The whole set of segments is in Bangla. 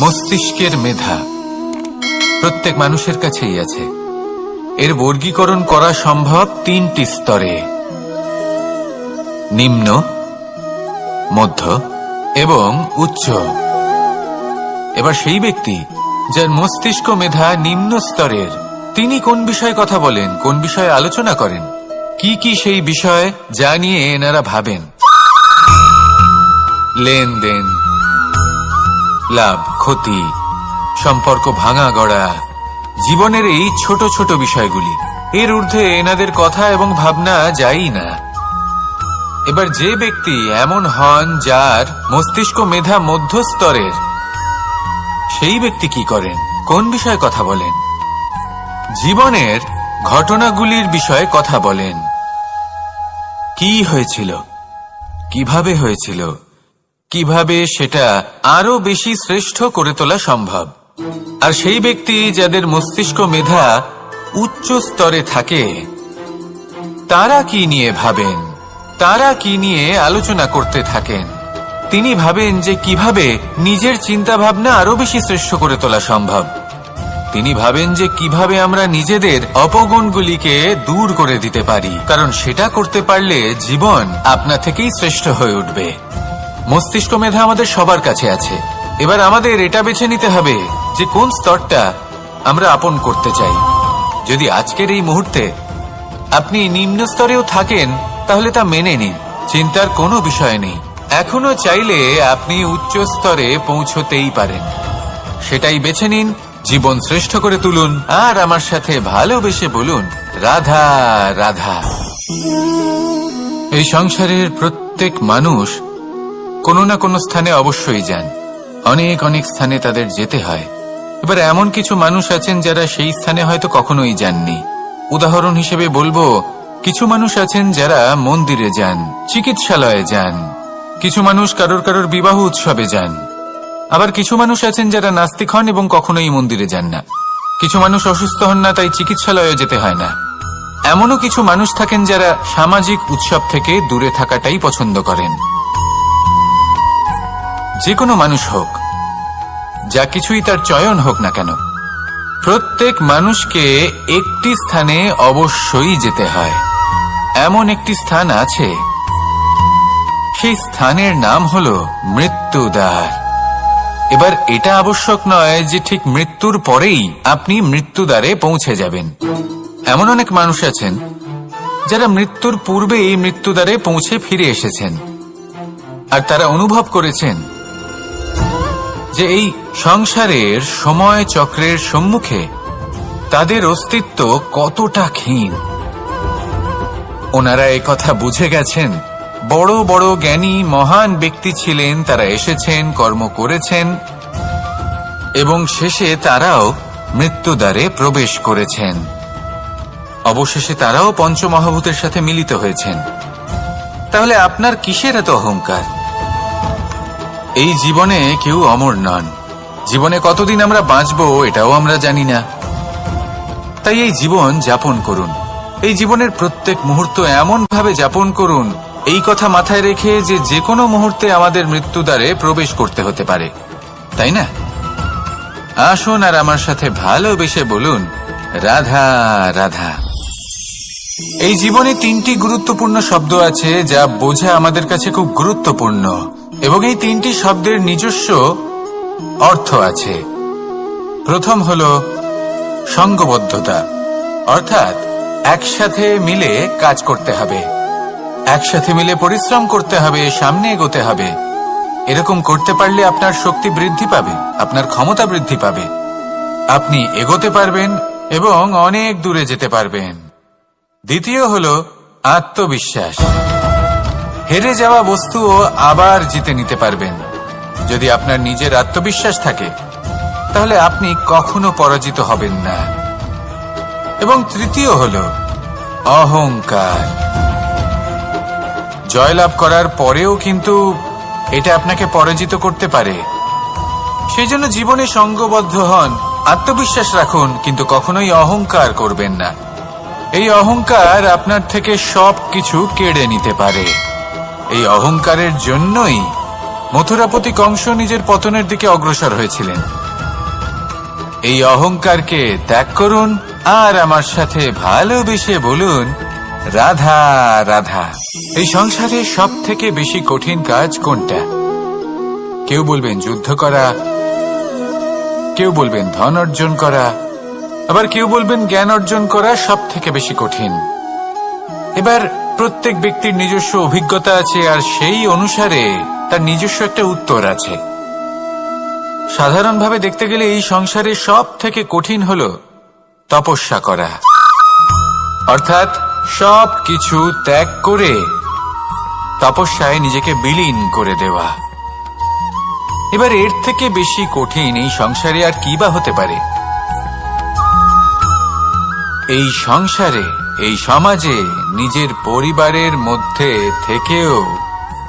মস্তিষ্কের মেধা প্রত্যেক মানুষের কাছেই আছে। এর বর্গীকরণ করা সম্ভব তিনটি স্তরে। নিম্ন, মধ্য এবং উচ্চ। এবার সেই ব্যক্তি যার মস্তিষ্ক মেধা নিম্ন স্তরের। তিনি কোন বিষয়ে কথা বলেন, কোন বিষয়ে আলোচনা করেন? কি কি সেই বিষয় যা নিয়ে এনারা ভাবেন? লেনদেন, লাভ, ক্ষতি, সম্পর্ক ভাঙা গড়া, জীবনের এই ছোট ছোট বিষয়গুলি। এর ঊর্ধ্বে এনাদের কথা এবং ভাবনা যাই না। এবার যে ব্যক্তি এমন হন যার মস্তিষ্ক মেধা মধ্যস্তরের সেই ব্যক্তি কি করেন? কোন বিষয়ে কথা বলেন? জীবনের ঘটনাগুলির বিষয়ে কথা বলেন। কি হয়েছিল? কীভাবে হয়েছিল? কীভাবে সেটা আরও বেশি শ্রেষ্ঠ করে তোলা সম্ভব? আর সেই ব্যক্তি যাদের মস্তিষ্ক মেধা উচ্চ স্তরে থাকে, তারা কি নিয়ে ভাবেন? তারা কি নিয়ে আলোচনা করতে থাকেন? তিনি ভাবেন যে কীভাবে নিজের চিন্তা ভাবনা আরও বেশি শ্রেষ্ঠ করে তোলা সম্ভব। তিনি ভাবেন যে কীভাবে আমরা নিজেদের অপগুণগুলিকে দূর করে দিতে পারি, কারণ সেটা করতে পারলে জীবন আপনা থেকেই শ্রেষ্ঠ হয়ে উঠবে। মস্তিষ্ক মেধা আমাদের সবার কাছে আছে। এবার আমাদের এটা বেছে নিতে হবে যে কোন স্তরটা আমরা আপন করতে চাই। যদি আজকের এই মুহূর্তে আপনি নিম্ন স্তরেও থাকেন, তাহলে তা মেনে নিন, চিন্তার কোনো বিষয় নেই। এখনও চাইলে আপনি উচ্চ স্তরে পৌঁছতেই পারেন। সেটাই বেছে নিন জীবন শ্রেষ্ঠ করে তুলুন, আর আমার সাথে ভালোবেসে বলুন, রাধা রাধা। এই সংসারের প্রত্যেক মানুষ কোনো না কোনো স্থানে অবশ্যই যান। অনেক অনেক স্থানে তাদের যেতে হয়। এবার এমন কিছু মানুষ আছেন যারা সেই স্থানে হয়তো কখনোই যাননি। উদাহরণ হিসেবে বলব, কিছু মানুষ আছেন যারা মন্দিরে যান, চিকিৎসালয়ে যান। কিছু মানুষ কারোর কারোর বিবাহ উৎসবে যান। আবার কিছু মানুষ আছেন যারা নাস্তিক হন এবং কখনোই মন্দিরে যান না। কিছু মানুষ অসুস্থ হন না, তাই চিকিৎসালয়ে যেতে হয় না। এমনও কিছু মানুষ থাকেন যারা সামাজিক উৎসব থেকে দূরে থাকাটাই পছন্দ করেন। যে কোনো মানুষ হোক, যা কিছুই তার চয়ন হোক না কেন, প্রত্যেক মানুষকে একটি স্থানে অবশ্যই যেতে হয়। এমন একটি স্থান আছে। সেই স্থানের নাম হল মৃত্যুদ্বার। এবার এটা আবশ্যক নয় যে ঠিক মৃত্যুর পরেই আপনি মৃত্যুদ্বারে পৌঁছে যাবেন। এমন অনেক মানুষ আছেন যারা মৃত্যুর পূর্বেই মৃত্যুদ্বারে পৌঁছে ফিরে এসেছেন। আর তারা অনুভব করেছেন যে এই সংসারের, সময় চক্রের সম্মুখে তাদের অস্তিত্ব কতটা ক্ষীণ। ওনারা কথা বুঝে গেছেন বড় বড় জ্ঞানী মহান ব্যক্তি ছিলেন, তারা এসেছেন, কর্ম করেছেন, এবং শেষে তারাও মৃত্যুদ্বারে প্রবেশ করেছেন। অবশেষে তারাও পঞ্চমহাভূতের সাথে মিলিত হয়েছেন। তাহলে আপনার কিসের এত অহংকার? এই জীবনে কেউ অমর নন। জীবনে কতদিন আমরা বাঁচবো, এটাও আমরা জানি না। তাই এই জীবন যাপন করুন। এই জীবনের প্রত্যেক মুহূর্ত এমন ভাবে যাপন করুন এই কথা মাথায় রেখে যে যে কোনো মুহূর্তে আমাদের মৃত্যুদ্বারে প্রবেশ করতে হতে পারে, তাই না? আসুন আর আমার সাথে ভালোবেসে বলুন, রাধা রাধা। এই জীবনে তিনটি গুরুত্বপূর্ণ শব্দ আছে যা বোঝা আমাদের কাছে খুব গুরুত্বপূর্ণ, এবং এই তিনটি শব্দের নিজস্ব অর্থ আছে। প্রথম হল সঙ্গবদ্ধতা, অর্থাৎ একসাথে মিলে কাজ করতে হবে। একসাথে মিলে পরিশ্রম করতে হবে, সামনে এগোতে হবে। এরকম করতে পারলে আপনার শক্তি বৃদ্ধি পাবে, আপনার ক্ষমতা বৃদ্ধি পাবে। আপনি এগোতে পারবেন এবং অনেক দূরে যেতে পারবেন। দ্বিতীয় হল আত্মবিশ্বাস। হেরে যাওয়া বস্তুও আবার জিতে নিতে পারবেন। যদি আপনার নিজের আত্মবিশ্বাস থাকে, তাহলে আপনি কখনো পরাজিত হবেন না। এবং তৃতীয় হল অহংকার। জয়লাভ করার পরেও কিন্তু এটা আপনাকে পরাজিত করতে পারে। সেই জন্য জীবনে সঙ্গবদ্ধ হন, আত্মবিশ্বাস রাখুন, কিন্তু কখনোই অহংকার করবেন না। এই অহংকার আপনার থেকে সব কিছু কেড়ে নিতে পারে। এই অহংকারের জন্যই মথুরাপতি কংস নিজের পতনের দিকে অগ্রসর হয়েছিলেন। এই অহংকারকে ত্যাগ করুন, আর আমার সাথে ভালোবেসে বলুন রাধা রাধা। এই সংসারে সব থেকে বেশি কঠিন কাজ কোনটা? কেউ বলবেন যুদ্ধ করা, কেউ বলবেন ধন অর্জন করা, আবার কেউ বলবেন জ্ঞান অর্জন করা সব থেকে বেশি কঠিন। এবার প্রত্যেক ব্যক্তির নিজস্ব অভিজ্ঞতা আছে, আর সেই অনুসারে তার নিজস্ব একটা উত্তর আছে। সাধারণভাবে দেখতে গেলে এই সংসারে সব থেকে কঠিন হল তপস্যা করা। অর্থাৎ সব কিছু ত্যাগ করে তপস্যায় নিজেকে বিলীন করে দেওয়া। এবার এর থেকে বেশি কঠিন এই সংসারে আর কি বা হতে পারে? এই সংসারে, এই সমাজে নিজের পরিবারের মধ্যে থেকেও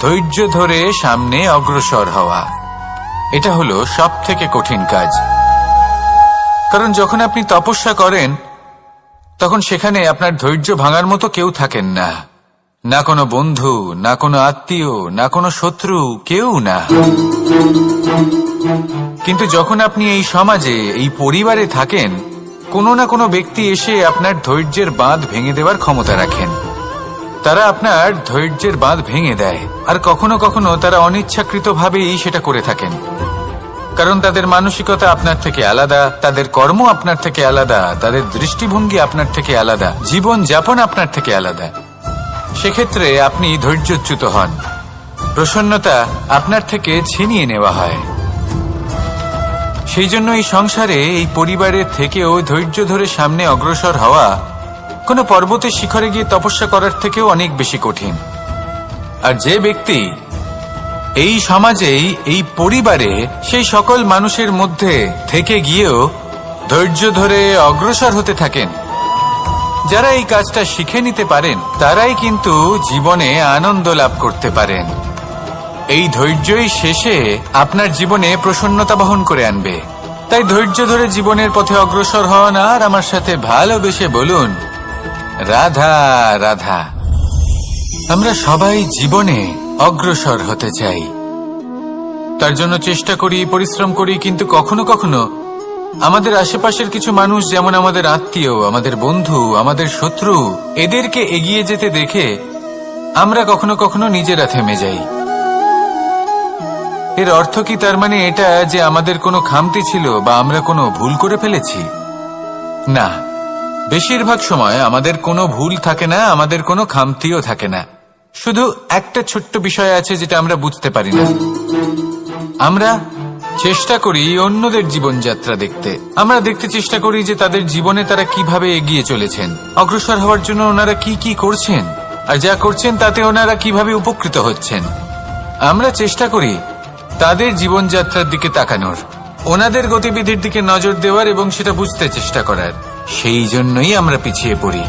ধৈর্য ধরে সামনে অগ্রসর হওয়া, এটা হলো সব থেকে কঠিন কাজ। কারণ যখন আপনি তপস্যা করেন তখন সেখানে আপনার ধৈর্য ভাঙার মতো কেউ থাকেন না। না কোনো বন্ধু, না কোনো আত্মীয়, না কোনো শত্রু, কেউ না। কিন্তু যখন আপনি এই সমাজে, এই পরিবারে থাকেন, কোনো না কোনো ব্যক্তি এসে আপনার ধৈর্যের বাঁধ ভেঙে দেওয়ার ক্ষমতা রাখেন। তারা আপনার ধৈর্যের বাঁধ ভেঙে দেয়, আর কখনো কখনো তারা অনিচ্ছাকৃতভাবেই সেটা করে থাকেন। কারণ তাদের মানসিকতা আপনার থেকে আলাদা, তাদের কর্ম আপনার থেকে আলাদা, তাদের দৃষ্টিভঙ্গি আপনার থেকে আলাদা, জীবন যাপন আপনার থেকে আলাদা। সেক্ষেত্রে আপনি ধৈর্যচ্যুত হন। প্রসন্নতা আপনার থেকে ছিনিয়ে নেওয়া হয়। সেই জন্য এই সংসারে, এই পরিবারের থেকেও ধৈর্য ধরে সামনে অগ্রসর হওয়া কোনো পর্বতের শিখরে গিয়ে তপস্যা করার থেকেও অনেক বেশি কঠিন। আর যে ব্যক্তি এই সমাজেই, এই পরিবারে সেই সকল মানুষের মধ্যে থেকে গিয়েও ধৈর্য ধরে অগ্রসর হতে থাকেন। যারা এই কাজটা শিখে নিতে পারেন, তারাই কিন্তু জীবনে আনন্দ লাভ করতে পারেন। এই ধৈর্যই শেষে আপনার জীবনে প্রসন্নতা বহন করে আনবে। তাই ধৈর্য ধরে জীবনের পথে অগ্রসর হন আর আমার সাথে ভালোবেসে বলুন, রাধা রাধা। আমরা সবাই জীবনে অগ্রসর হতে চাই। তার জন্য চেষ্টা করি, পরিশ্রম করি, কিন্তু কখনো কখনো আমাদের আশেপাশের কিছু মানুষ, যেমন আমাদের আত্মীয়, আমাদের বন্ধু, আমাদের শত্রু, এদেরকে এগিয়ে যেতে দেখে আমরা কখনো কখনো নিজেরা থেমে যাই। এর অর্থ কি? তার মানে এটা যে আমাদের কোনো খামতি ছিল বা আমরা কোনো ভুল করে ফেলেছি? না। বেশিরভাগ সময় আমাদের কোনো ভুল থাকে না, আমাদের কোনো খামতিও থাকে না। শুধু একটা ছোট্ট বিষয় আছে যেটা আমরা বুঝতে পারি না। আমরা চেষ্টা করি অন্যদের জীবনযাত্রা দেখতে। আমরা দেখতে চেষ্টা করি যে তাদের জীবনে তারা কীভাবে এগিয়ে চলেছেন। অগ্রসর হওয়ার জন্য ওনারা কি কি করছেন? আর যা করছেন তাতে ওনারা কীভাবে উপকৃত হচ্ছেন? আমরা চেষ্টা করি তাদের জীবনযাত্রার দিকে তাকানোর, ওনাদের গতিবিধির দিকে নজর দেওয়ার এবং সেটা বুঝতে চেষ্টা করার। সেই জন্যই আমরা পিছিয়ে পড়ি।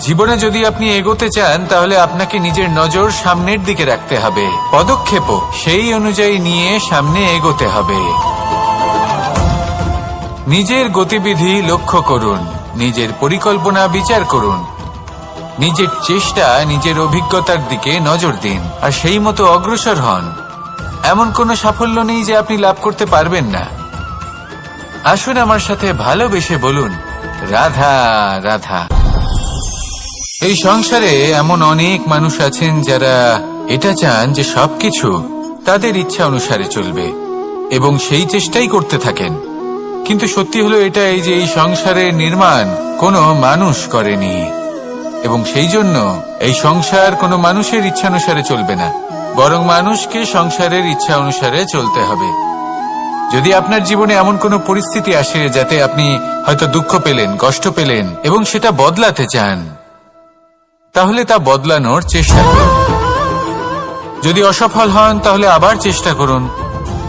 জীবনে যদি আপনি এগোতে চান, তাহলে আপনাকে নিজের নজর সামনের দিকে রাখতে হবে। পদক্ষেপও সেই অনুযায়ী নিয়ে সামনে এগোতে হবে। নিজের গতিবিধি লক্ষ্য করুন, নিজের পরিকল্পনা বিচার করুন, নিজের চেষ্টা, নিজের অভিজ্ঞতার দিকে নজর দিন, আর সেই মতো অগ্রসর হন। এমন কোনো সাফল্য নেই যে আপনি লাভ করতে পারবেন না। আসুন আমার সাথে ভালোবেসে বলুন, রাধা রাধা। এই সংসারে এমন অনেক মানুষ আছেন যারা এটা চান যে সবকিছু তাদের ইচ্ছা অনুসারে চলবে এবং সেই চেষ্টাই করতে থাকেন। কিন্তু সত্যি হলো এটাই যে এই সংসারের নির্মাণ কোনো মানুষ করেনি। এবং সেই জন্য এই সংসার কোনো মানুষের ইচ্ছা অনুসারে চলবে না, বরং মানুষকে সংসারের ইচ্ছা অনুসারে চলতে হবে। যদি আপনার জীবনে এমন কোনো পরিস্থিতি আসে যাতে আপনি হয়তো দুঃখ পেলেন, কষ্ট পেলেন এবং সেটা বদলাতে চান তাহলে তা বদলানোর চেষ্টা করুন। যদি অসফল হন, তাহলে আবার চেষ্টা করুন।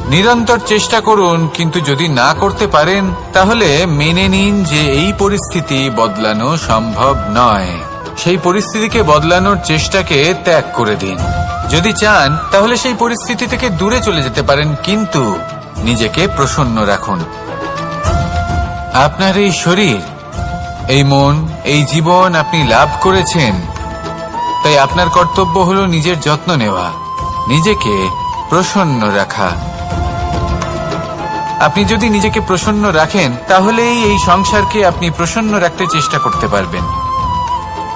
নিরন্তর চেষ্টা করুন, কিন্তু যদি না করতে পারেন, তাহলে মেনে নিন যে এই পরিস্থিতি বদলানো সম্ভব নয়। সেই পরিস্থিতিকে বদলানোর চেষ্টাকে ত্যাগ করে দিন। যদি চান, তাহলে সেই পরিস্থিতি থেকে দূরে চলে যেতে পারেন, কিন্তু নিজেকে প্রসন্ন রাখুন। আপনার এই শরীর এই মন, এই জীবন আপনি লাভ করেছেন। তাই আপনার কর্তব্য হলো নিজের যত্ন নেওয়া, নিজেকে প্রসন্ন রাখা। আপনি যদি নিজেকে প্রসন্ন রাখেন, তাহলেই এই সংসারকে আপনি প্রসন্ন রাখতে চেষ্টা করতে পারবেন।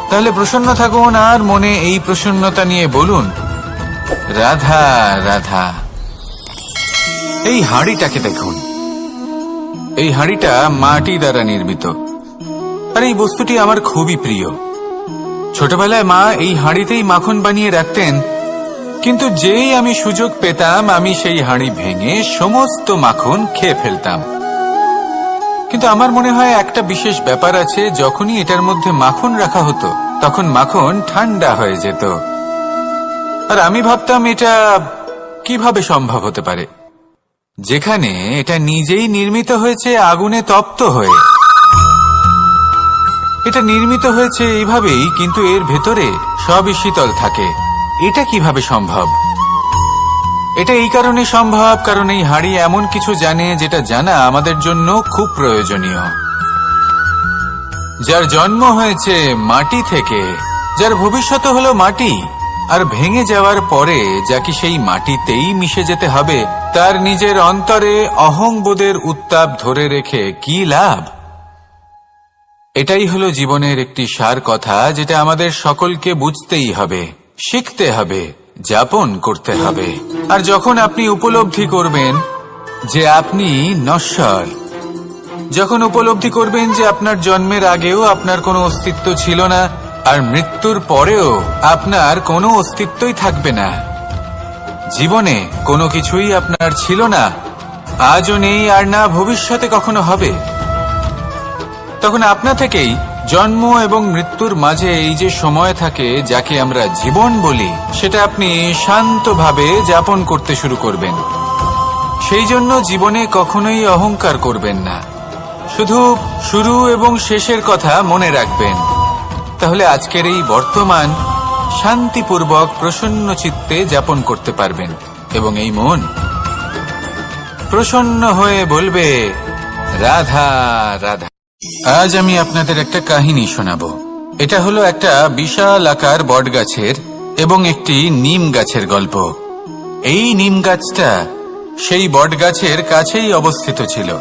তাহলে প্রসন্ন থাকুন আর মনে এই প্রসন্নতা নিয়ে বলুন, রাধা রাধা। এই হাঁড়িটাকে দেখুন। এই হাঁড়িটা মাটি দ্বারা নির্মিত। আর এই বস্তুটি আমার খুবই প্রিয়। ছোটবেলায় মা এই হাঁড়িতেই মাখন বানিয়ে রাখতেন, কিন্তু যেই আমি সুযোগ পেতাম, আমি সেই হাঁড়ি ভেঙে সমস্ত মাখন খেয়ে ফেলতাম। কিন্তু আমার মনে হয় একটা বিশেষ ব্যাপার আছে, যখনই এটার মধ্যে মাখন রাখা হতো, তখন মাখন ঠান্ডা হয়ে যেত। আর আমি ভাবতাম এটা কীভাবে সম্ভব হতে পারে? যেখানে এটা নিজেই নির্মিত হয়েছে, আগুনে তপ্ত হয়ে। এটা নির্মিত হয়েছে এইভাবেই, কিন্তু এর ভেতরে সবই শীতল থাকে। এটা কীভাবে সম্ভব? এটা এই কারণে সম্ভব, কারণ এই হাড়ি এমন কিছু জানে যেটা জানা আমাদের জন্য খুব প্রয়োজনীয়। যার জন্ম হয়েছে মাটি থেকে, যার ভবিষ্যৎ হলো মাটি, আর ভেঙে যাওয়ার পরে যাকে সেই মাটিতেই মিশে যেতে হবে, তার নিজের অন্তরে অহংবোধের উত্তাপ ধরে রেখে কি লাভ? এটাই হলো জীবনের একটি সার কথা যেটা আমাদের সকলকে বুঝতেই হবে, শিখতে হবে, যাপন করতে হবে। আর যখন আপনি উপলব্ধি করবেন যে আপনি নশ্বর, যখন উপলব্ধি করবেন যে আপনার জন্মের আগেও আপনার কোনো অস্তিত্ব ছিল না, আর মৃত্যুর পরেও আপনার কোনো অস্তিত্বই থাকবে না, জীবনে কোনো কিছুই আপনার ছিল না, আজও নেই আর না ভবিষ্যতে কখনো হবে। তখন আপনা থেকেই জন্ম এবং মৃত্যুর মাঝে এই যে সময় থাকে যাকে আমরা জীবন বলি, সেটা আপনি শান্তভাবে যাপন করতে শুরু করবেন। সেই জন্য জীবনে কখনোই অহংকার করবেন না। শুধু শুরু এবং শেষের কথা মনে রাখবেন। তাহলে আজকের এই বর্তমান শান্তিপূর্বক প্রসন্ন চিত্তে যাপন করতে পারবেন এবং এই মন প্রসন্ন হয়ে বলবে, রাধা রাধা। আজ আমি আপনাদের একটা কাহিনী শোনাবো। এটা হলো একটা বিশাল আকার বটগাছের এবং একটি নিম গাছের গল্প। এই নিম গাছটা সেই বটগাছের কাছেই অবস্থিত ছিল।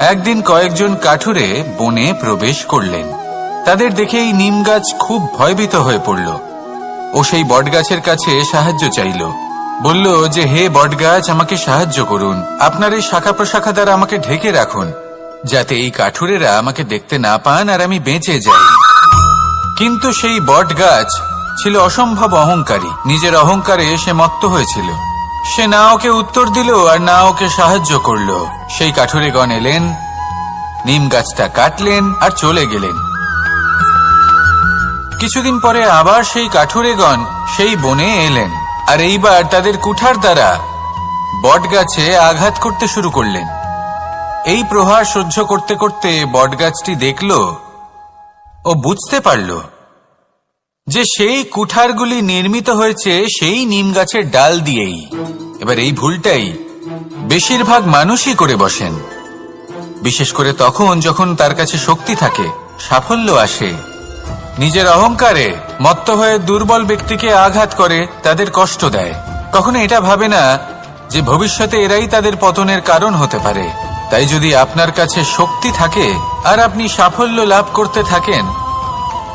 একদিন কয়েকজন কাঠুরে বনে প্রবেশ করলেন। তাদের দেখে এই নিম গাছ খুব ভয়ভীত হয়ে পড়ল। ও সেই বটগাছের কাছে সাহায্য চাইল। বলল যে, হে বটগাছ, আমাকে সাহায্য করুন। আপনার এই শাখা প্রশাখা দ্বারা আমাকে ঢেকে রাখুন। যাতে এই কাঠুরেরা আমাকে দেখতে না পান আর আমি বেঁচে যাই। কিন্তু সেই বট গাছ ছিল অসম্ভব অহংকারী। নিজের অহংকারে সে মত্ত হয়েছিল। সে না ওকে উত্তর দিল আর না ওকে সাহায্য করল। সেই কাঠুরেগণ এলেন, নিম গাছটা কাটলেন আর চলে গেলেন। কিছুদিন পরে আবার সেই কাঠুরেগণ সেই বনে এলেন। আর এইবার তাদের কুঠার দ্বারা বট গাছে আঘাত করতে শুরু করলেন। এই প্রহার সহ্য করতে করতে বটগাছটি দেখল ও বুঝতে পারল যে সেই কুঠারগুলি নির্মিত হয়েছে সেই নিম গাছের ডাল দিয়েই। এবার এই ভুলটাই বেশিরভাগ মানুষই করে বসেন। বিশেষ করে তখন যখন তার কাছে শক্তি থাকে, সাফল্য আসে। নিজের অহংকারে মত্ত হয়ে দুর্বল ব্যক্তিকে আঘাত করে তাদের কষ্ট দেয়। কখনো এটা ভাবে না যে ভবিষ্যতে এরাই তাদের পতনের কারণ হতে পারে। তাই যদি আপনার কাছে শক্তি থাকে আর আপনি সাফল্য লাভ করতে থাকেন,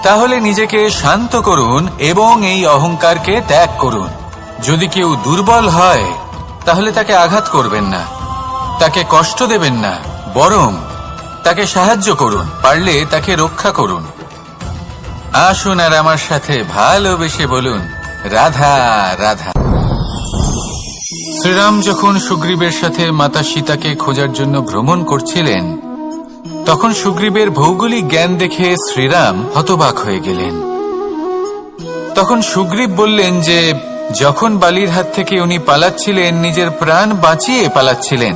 তাহলে নিজেকে শান্ত করুন এবং এই অহংকারকে ত্যাগ করুন। যদি কেউ দুর্বল হয়, তাহলে তাকে আঘাত করবেন না। তাকে কষ্ট দেবেন না, বরং তাকে সাহায্য করুন, পারলে তাকে রক্ষা করুন। আসুন আর আমার সাথে ভালোবেসে বলুন, রাধা রাধা। শ্রীরাম যখন সুগ্রীবের সাথে মাতা সীতাকে খোঁজার জন্য ভ্রমণ করছিলেন, তখন সুগ্রীবের ভৌগোলিক জ্ঞান দেখে শ্রীরাম হতবাক হয়ে গেলেন। তখন সুগ্রীব বললেন যে, যখন বালির হাত থেকে উনি পালাচ্ছিলেন, নিজের প্রাণ বাঁচিয়ে পালাচ্ছিলেন।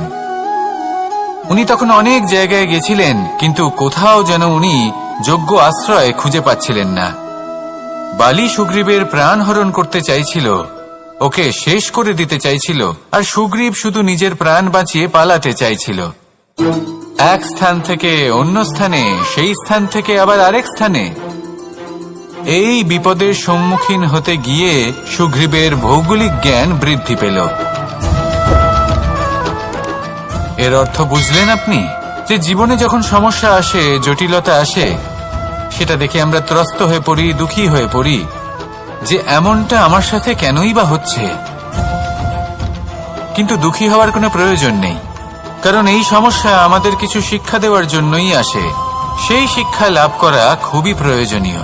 উনি তখন অনেক জায়গায় গেছিলেন, কিন্তু কোথাও যেন উনি যোগ্য আশ্রয় খুঁজে পাচ্ছিলেন না। বালি সুগ্রীবের প্রাণ হরণ করতে চাইছিল। ওকে শেষ করে দিতে চাইছিল, আর সুগ্রীব শুধু নিজের প্রাণ বাঁচিয়ে পালাতে চাইছিল। এক স্থান থেকে অন্য স্থানে, সেই স্থান থেকে আবার আরেক স্থানে। এই বিপদের সম্মুখীন হতে গিয়ে সুগ্রীবের ভৌগোলিক জ্ঞান বৃদ্ধি পেল। এর অর্থ বুঝলেন আপনি? যে জীবনে যখন সমস্যা আসে, জটিলতা আসে, সেটা দেখে আমরা ত্রস্ত হয়ে পড়ি, দুঃখী হয়ে পড়ি। যে এমনটা আমার সাথে কেনই বা হচ্ছে। কিন্তু দুঃখী হওয়ার কোনো প্রয়োজন নেই। কারণ এই সমস্যা আমাদের কিছু শিক্ষা দেওয়ার জন্যই আসে। সেই শিক্ষা লাভ করা খুবই প্রয়োজনীয়।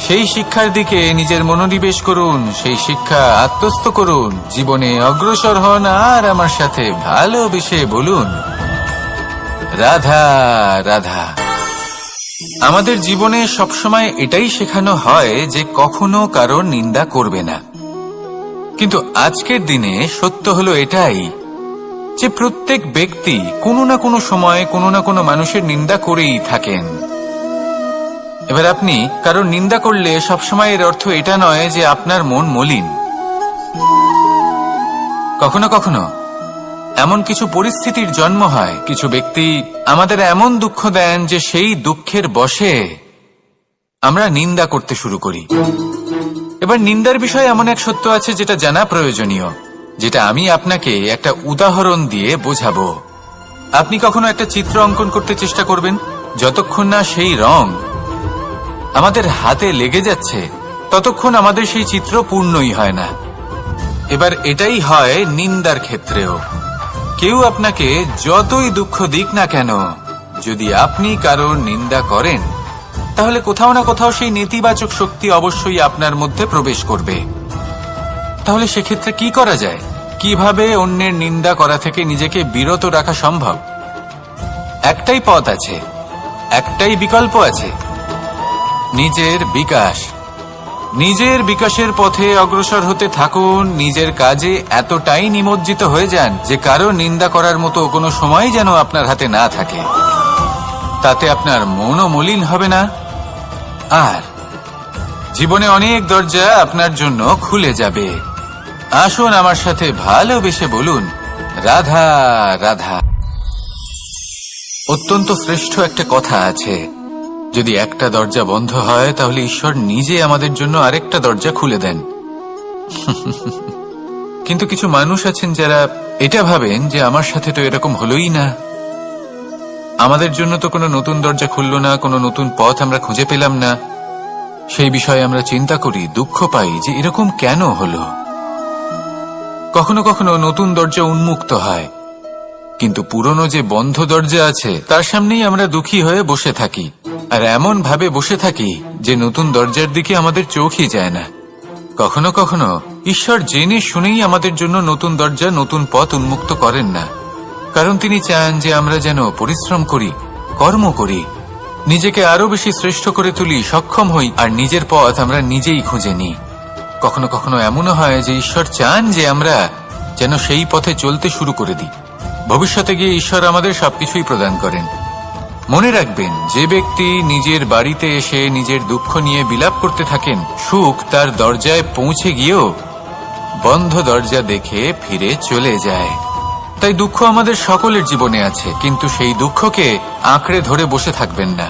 সেই শিক্ষার দিকে নিজের মনোনিবেশ করুন, সেই শিক্ষা আত্মস্থ করুন, জীবনে অগ্রসর হন আর আমার সাথে ভালোবেসে বলুন, রাধা রাধা। আমাদের জীবনে সবসময় এটাই শেখানো হয় যে কখনো কারোর নিন্দা করবে না। কিন্তু আজকের দিনে সত্য হলো এটাই যে প্রত্যেক ব্যক্তি কোনো না কোনো সময় কোনো না কোনো মানুষের নিন্দা করেই থাকেন। এবার আপনি কারোর নিন্দা করলে সবসময় এর অর্থ এটা নয় যে আপনার মন মলিন। কখনো কখনো এমন কিছু পরিস্থিতির জন্ম হয়। কিছু ব্যক্তি আমাদের এমন দুঃখ দেন যে সেই দুঃখের বশে আমরা নিন্দা করতে শুরু করি। এবার নিন্দার বিষয়ে এমন এক সত্য আছে যেটা জানা প্রয়োজনীয়, যেটা আমি আপনাকে একটা উদাহরণ দিয়ে বোঝাবো। আপনি কখনো একটা চিত্র অঙ্কন করতে চেষ্টা করবেন? যতক্ষণ না সেই রং আমাদের হাতে লেগে যাচ্ছে, ততক্ষণ আমাদের সেই চিত্র পূর্ণই হয় না। এবার এটাই হয় নিন্দার ক্ষেত্রেও। কেউ আপনাকে যতই দুঃখ দিক না কেন, যদি আপনি কারোর নিন্দা করেন, তাহলে কোথাও না কোথাও সেই নেতিবাচক শক্তি অবশ্যই আপনার মধ্যে প্রবেশ করবে। তাহলে সেক্ষেত্রে কি করা যায়? কীভাবে অন্যের নিন্দা করা থেকে নিজেকে বিরত রাখা সম্ভব? একটাই পথ আছে, একটাই বিকল্প আছে, নিজের বিকাশ। নিজের বিকাশের পথে অগ্রসর হতে থাকুন, নিজের কাজে এতটাই নিমজ্জিত হয়ে যান যে কারও নিন্দা করার মতো কোনো সময় যেন আপনার হাতে না থাকে। তাতে আপনার মনও মলিন হবে না। আর জীবনে অনেক দরজা আপনার জন্য খুলে যাবে। আসুন আমার সাথে ভালোবেসে বলুন, রাধা রাধা। অত্যন্ত শ্রেষ্ঠ একটা কথা আছে। যদি একটা দরজা বন্ধ হয়, তাহলে ঈশ্বর নিজে আমাদের জন্য আরেকটা দরজা খুলে দেন। কিন্তু কিছু মানুষ আছেন যারা এটা ভাবেন যে আমার সাথে তো এরকম হলোই না। আমাদের জন্য তো কোনো নতুন দরজা খুলল না, কোনো নতুন পথ আমরা খুঁজে পেলাম না। সেই বিষয়ে আমরা চিন্তা করি, দুঃখ পাই যে এরকম কেন হলো। কখনো কখনো নতুন দরজা উন্মুক্ত হয়, কিন্তু পুরনো যে বন্ধ দরজা আছে, তার সামনেই আমরা দুঃখী হয়ে বসে থাকি। আর এমন ভাবে বসে থাকি যে নতুন দরজার দিকে আমাদের চোখই যায় না। কখনো কখনো ঈশ্বর জেনে শুনেই আমাদের জন্য নতুন দরজা, নতুন পথ উন্মুক্ত করেন না। কারণ তিনি চান যে আমরা যেন পরিশ্রম করি, কর্ম করি, নিজেকে আরও বেশি শ্রেষ্ঠ করে তুলি, সক্ষম হই, আর নিজের পথ আমরা নিজেই খুঁজে নিই। কখনো কখনো এমনও হয় যে ঈশ্বর চান যে আমরা যেন সেই পথে চলতে শুরু করে দিই। ভবিষ্যতে গিয়ে ঈশ্বর আমাদের সবকিছুই প্রদান করেন। মনে রাখবেন, যে ব্যক্তি নিজের বাড়িতে এসে নিজের দুঃখ নিয়ে বিলাপ করতে থাকেন, সুখ তার দরজায় পৌঁছে গিয়েও বন্ধ দরজা দেখে ফিরে চলে যায়। তাই দুঃখ আমাদের সকলের জীবনে আছে, কিন্তু সেই দুঃখকে আঁকড়ে ধরে বসে থাকবেন না।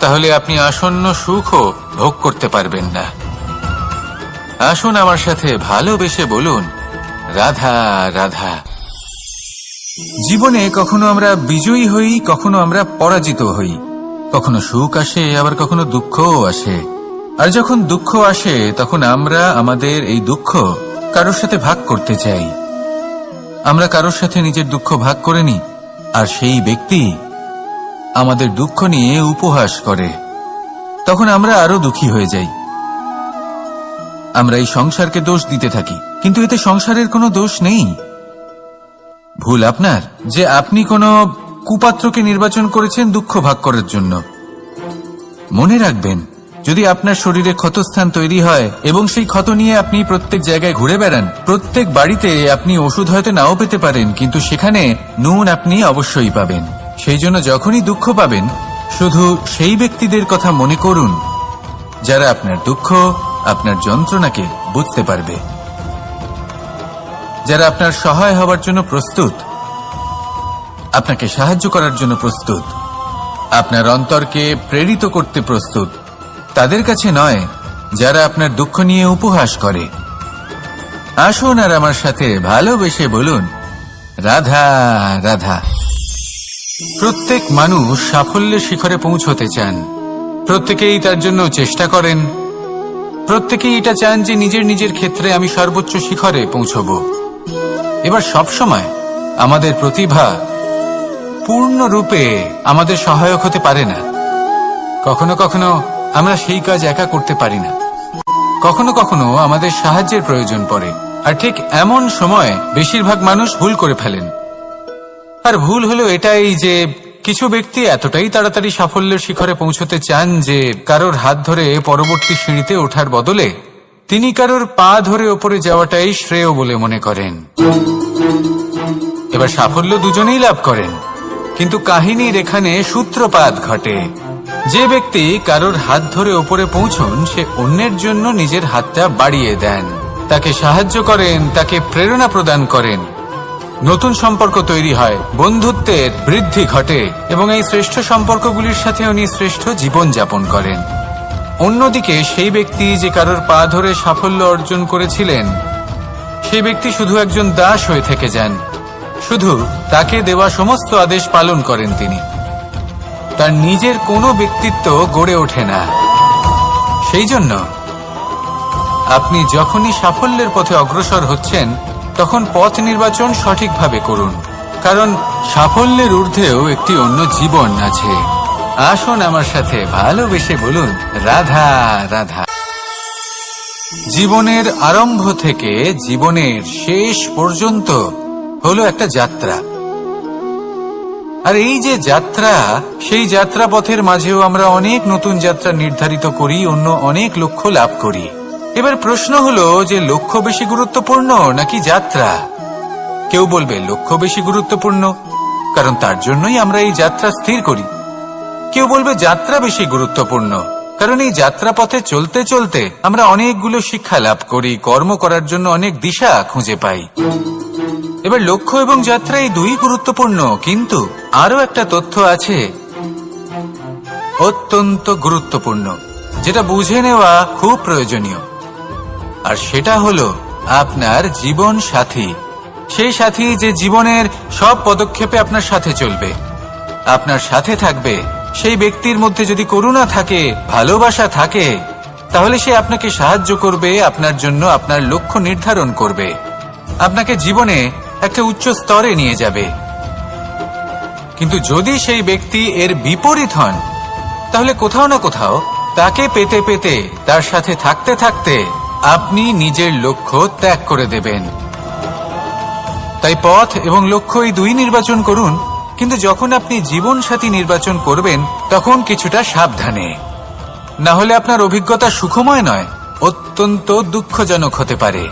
তাহলে আপনি আসন্ন সুখও ভোগ করতে পারবেন না। আসুন আমার সাথে ভালোবেসে বলুন, রাধা রাধা। জীবনে কখনো আমরা বিজয়ী হই, কখনো আমরা পরাজিত হই। কখনো সুখ আসে, আবার কখনো দুঃখও আসে। আর যখন দুঃখ আসে, তখন আমরা আমাদের এই দুঃখ কারোর সাথে ভাগ করতে চাই। আমরা কারোর সাথে নিজের দুঃখ ভাগ করে নিই, আর সেই ব্যক্তি আমাদের দুঃখ নিয়ে উপহাস করে। তখন আমরা আরও দুঃখী হয়ে যাই। আমরা এই সংসারকে দোষ দিতে থাকি, কিন্তু এতে সংসারের কোনো দোষ নেই। ভুল আপনার? যে আপনি কোনো কুপাত্রকে নির্বাচন করেছেন দুঃখ ভাগ করার জন্য। মনে রাখবেন, যদি আপনার শরীরে ক্ষতস্থান তৈরি হয় এবং সেই ক্ষত নিয়ে আপনি প্রত্যেক জায়গায় ঘুরে বেড়ান, প্রত্যেক বাড়িতে আপনি ওষুধ হয়তো নাও পেতে পারেন, কিন্তু সেখানে নুন আপনি অবশ্যই পাবেন। সেই জন্য যখনই দুঃখ পাবেন, শুধু সেই ব্যক্তিদের কথা মনে করুন, যারা আপনার দুঃখ, আপনার যন্ত্রণাকে বুঝতে পারবে। যারা আপনার সহায় হবার জন্য প্রস্তুত, আপনাকে সাহায্য করার জন্য প্রস্তুত, আপনার অন্তরকে প্রেরিত করতে প্রস্তুত, তাদের কাছে নয়, যারা আপনার দুঃখ নিয়ে উপহাস করে। আসুন আর আমার সাথে ভালোবেসে বলুন, রাধা রাধা। প্রত্যেক মানুষ সাফল্যের শিখরে পৌঁছতে চান। প্রত্যেকেই তার জন্য চেষ্টা করেন। প্রত্যেকেই এটা চান যে নিজের নিজের ক্ষেত্রে আমি সর্বোচ্চ শিখরে পৌঁছব। এবার সবসময় আমাদের প্রতিভা পূর্ণরূপে আমাদের সহায়ক হতে পারে না। কখনো কখনো আমরা সেই কাজ একা করতে পারি না। কখনো কখনো আমাদের সাহায্যের প্রয়োজন পড়ে। আর ঠিক এমন সময় বেশিরভাগ মানুষ ভুল করে ফেলেন। আর ভুল হলো এটাই যে কিছু ব্যক্তি এতটাই তাড়াতাড়ি সাফল্যের শিখরে পৌঁছতে চান যে কারোর হাত ধরে পরবর্তী সিঁড়িতে ওঠার বদলে তিনি কারোর পা ধরে ওপরে যাওয়াটাই শ্রেয় বলে মনে করেন। এবার সাফল্য দুজনেই লাভ করেন। কিন্তু কাহিনীর এখানে সূত্রপাত ঘটে। যে ব্যক্তি কারোর হাত ধরে ওপরে পৌঁছন, সে অন্যের জন্য নিজের হাতটা বাড়িয়ে দেন। তাকে সাহায্য করেন, তাকে প্রেরণা প্রদান করেন। নতুন সম্পর্ক তৈরি হয়, বন্ধুত্বের বৃদ্ধি ঘটে এবং এই শ্রেষ্ঠ সম্পর্কগুলির সাথে উনি শ্রেষ্ঠ জীবন যাপন করেন। অন্যদিকে, সেই ব্যক্তি যে কারোর পা ধরে সাফল্য অর্জন করেছিলেন, সেই ব্যক্তি শুধু একজন দাস হয়ে থেকে যান। শুধু তাকে দেওয়া সমস্ত আদেশ পালন করেন তিনি। তার নিজের কোনো ব্যক্তিত্ব গড়ে ওঠে না। সেই জন্য আপনি যখনই সাফল্যের পথে অগ্রসর হচ্ছেন, তখন পথ নির্বাচন সঠিকভাবে করুন। কারণ সাফল্যের ঊর্ধ্বেও একটি অন্য জীবন আছে। আসুন আমার সাথে ভালোবেসে বলুন রাধা রাধা। জীবনের আরম্ভ থেকে জীবনের শেষ পর্যন্ত হলো একটা যাত্রা। আর এই যে যাত্রা, সেই যাত্রা পথের মাঝেও আমরা অনেক নতুন যাত্রা নির্ধারিত করি, অন্য অনেক লক্ষ্য লাভ করি। এবার প্রশ্ন হলো যে লক্ষ্য বেশি গুরুত্বপূর্ণ নাকি যাত্রা? কেউ বলবে লক্ষ্য বেশি গুরুত্বপূর্ণ, কারণ তার জন্যই আমরা এই যাত্রা স্থির করি। কেউ বলবে যাত্রা বেশি গুরুত্বপূর্ণ কারণ এই যাত্রা পথে চলতে চলতে আমরা অনেকগুলো শিক্ষা লাভ করি, কর্ম করার জন্য অনেক দিশা খুঁজে পাই। এবার লক্ষ্য এবং যাত্রা এই দুই গুরুত্বপূর্ণ, কিন্তু আরও একটা তথ্য আছে অত্যন্ত গুরুত্বপূর্ণ, যেটা বুঝে নেওয়া খুব প্রয়োজনীয়। আর সেটা হলো আপনার জীবন সাথী। সেই সাথী যে জীবনের সব পদক্ষেপে আপনার সাথে চলবে। আপনার সাথে থাকবে সেই ব্যক্তির মধ্যে যদি করুণা থাকে, ভালোবাসা থাকে, তাহলে সে আপনাকে সাহায্য করবে, আপনার জন্য আপনার লক্ষ্য নির্ধারণ করবে। আপনাকে জীবনে একটা উচ্চ স্তরে নিয়ে যাবে। কিন্তু যদি সেই ব্যক্তি এর বিপরীত হন, তাহলে কোথাও না কোথাও তাকে পেতে পেতে, তার সাথে থাকতে থাকতে আপনি নিজের লক্ষ্য ত্যাগ করে দেবেন। তাই পথ এবং লক্ষ্য এই দুই নির্বাচন করুন কিন্তু যখন আপনি জীবন সাথী নির্বাচন করবেন, তখন কিছুটা সাবধানে। না হলে আপনার অভিজ্ঞতা সুখময় নয়, অত্যন্ত দুঃখজনক হতে পারে।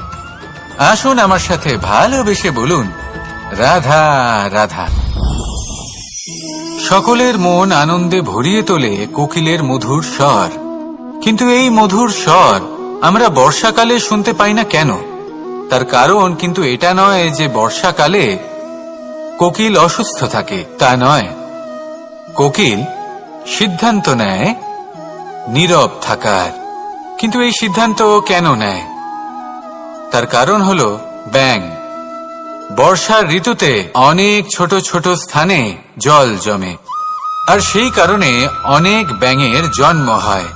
আসুন আমার সাথে ভালোবেসে বলুন, রাধা রাধা। সকলের মন আনন্দে ভরিয়ে তোলে কোকিলের মধুর স্বর। কিন্তু এই মধুর স্বর আমরা বর্ষাকালে শুনতে পাই না কেন? তার কারণ কিন্তু এটা নয় যে বর্ষাকালে কোকিল অসুস্থ থাকে, তা নয়। কোকিল সিদ্ধান্ত নেয় নীরব থাকার। কিন্তু এই সিদ্ধান্ত কেন নেয়? তার কারণ হল ব্যাং বর্ষার ঋতুতে অনেক ছোট ছোট স্থানে জল জমে, আর সেই কারণে অনেক ব্যাঙের জন্ম হয়।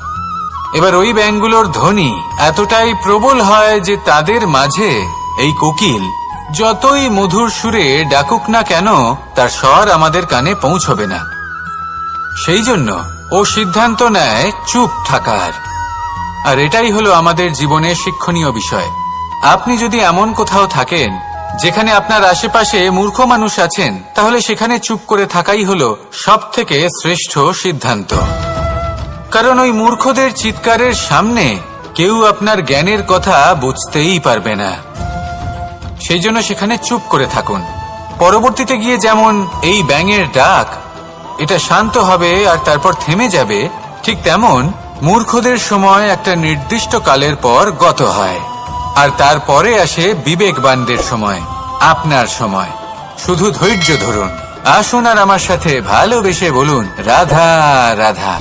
এবার ওই ব্যাঙগুলোর ধ্বনি এতটাই প্রবল হয় যে তাদের মাঝে এই কোকিল যতই মধুর সুরে ডাকুক না কেন, তার স্বর আমাদের কানে পৌঁছবে না। সেই জন্য ও সিদ্ধান্ত নেয় চুপ থাকার। আর এটাই হলো আমাদের জীবনে শিক্ষণীয় বিষয়। আপনি যদি এমন কোথাও থাকেন, যেখানে আপনার আশেপাশে মূর্খ মানুষ আছেন, তাহলে সেখানে চুপ করে থাকাই হলো সব থেকে শ্রেষ্ঠ সিদ্ধান্ত। কারণ ওই মূর্খদের চিৎকারের সামনে কেউ আপনার জ্ঞানের কথা বুঝতেই পারবে না। সেই জন্য সেখানে চুপ করে থাকুন। পরবর্তীতে গিয়ে যেমন এই ব্যাঙের ডাক, এটা শান্ত হবে আর তারপর থেমে যাবে, ঠিক তেমন মূর্খদের সময় একটা নির্দিষ্ট কালের পর গত হয়। আর তারপরে আসে বিবেকবানদের সময়, আপনার সময়। শুধু ধৈর্য ধরুন। আসুন আর আমার সাথে ভালোবেসে বলুন, রাধা রাধা।